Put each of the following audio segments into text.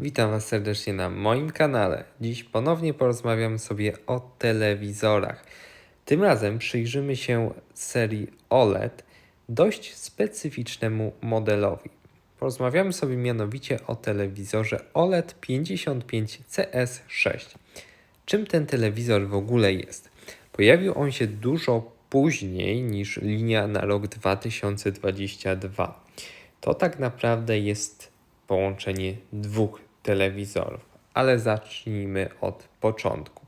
Witam Was serdecznie na moim kanale. Dziś ponownie porozmawiam sobie o telewizorach. Tym razem przyjrzymy się serii OLED dość specyficznemu modelowi. Porozmawiamy sobie mianowicie o telewizorze OLED 55CS6. Czym ten telewizor w ogóle jest? Pojawił on się dużo później niż linia na rok 2022. To tak naprawdę jest połączenie dwóch telewizorów, ale zacznijmy od początku.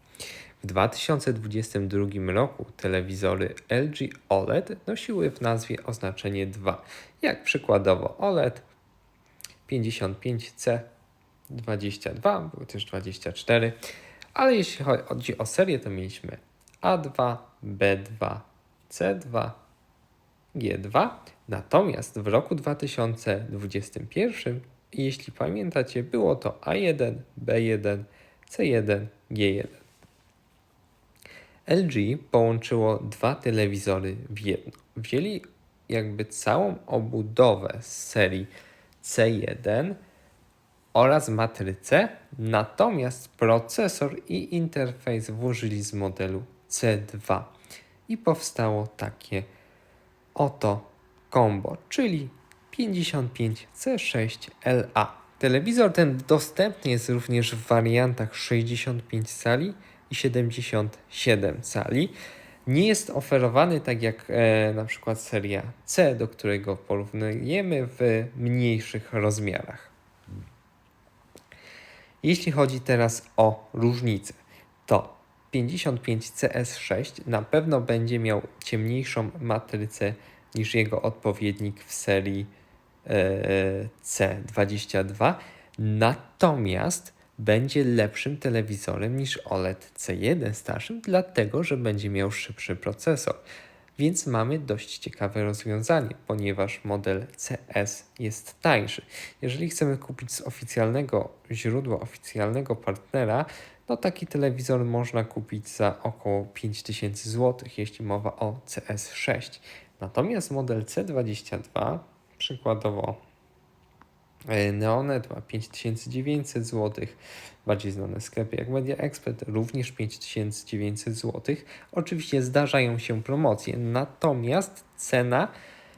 W 2022 roku telewizory LG OLED nosiły w nazwie oznaczenie 2, jak przykładowo OLED 55C22, były też 24, ale jeśli chodzi o serię, to mieliśmy A2, B2, C2, G2. Natomiast w roku 2021, jeśli pamiętacie, było to A1, B1, C1, G1. LG połączyło dwa telewizory w jedno. Wzięli jakby całą obudowę z serii C1 oraz matrycę, natomiast procesor i interfejs włożyli z modelu C2 i powstało takie oto combo, czyli 55C6LA. Telewizor ten dostępny jest również w wariantach 65 cali i 77 cali. Nie jest oferowany tak jak e, na przykład seria C, do którego porównujemy w mniejszych rozmiarach. Jeśli chodzi teraz o różnicę, to 55CS6 na pewno będzie miał ciemniejszą matrycę niż jego odpowiednik w serii C22, natomiast będzie lepszym telewizorem niż OLED C1 starszym, dlatego że będzie miał szybszy procesor. Więc mamy dość ciekawe rozwiązanie, ponieważ model CS jest tańszy. Jeżeli chcemy kupić z oficjalnego źródła, oficjalnego partnera, no taki telewizor można kupić za około 5000 zł, jeśli mowa o CS6. Natomiast model C22, przykładowo e, Neonet ma 5900 zł, bardziej znane sklepy jak Media Expert również 5900 zł. Oczywiście zdarzają się promocje, natomiast cena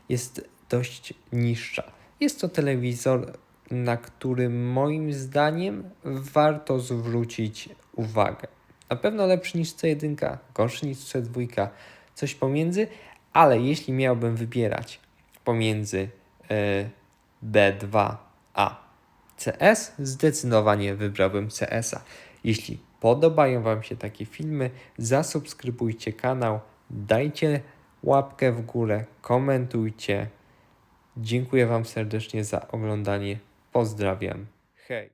jest dość niższa. Jest to telewizor, na który moim zdaniem warto zwrócić uwagę. Na pewno lepszy niż C1, gorszy niż C2, coś pomiędzy, ale jeśli miałbym wybierać pomiędzy e, B2 a CS, zdecydowanie wybrałbym CS-a. Jeśli podobają Wam się takie filmy, zasubskrybujcie kanał, dajcie łapkę w górę, komentujcie. Dziękuję Wam serdecznie za oglądanie. Pozdrawiam. Hej.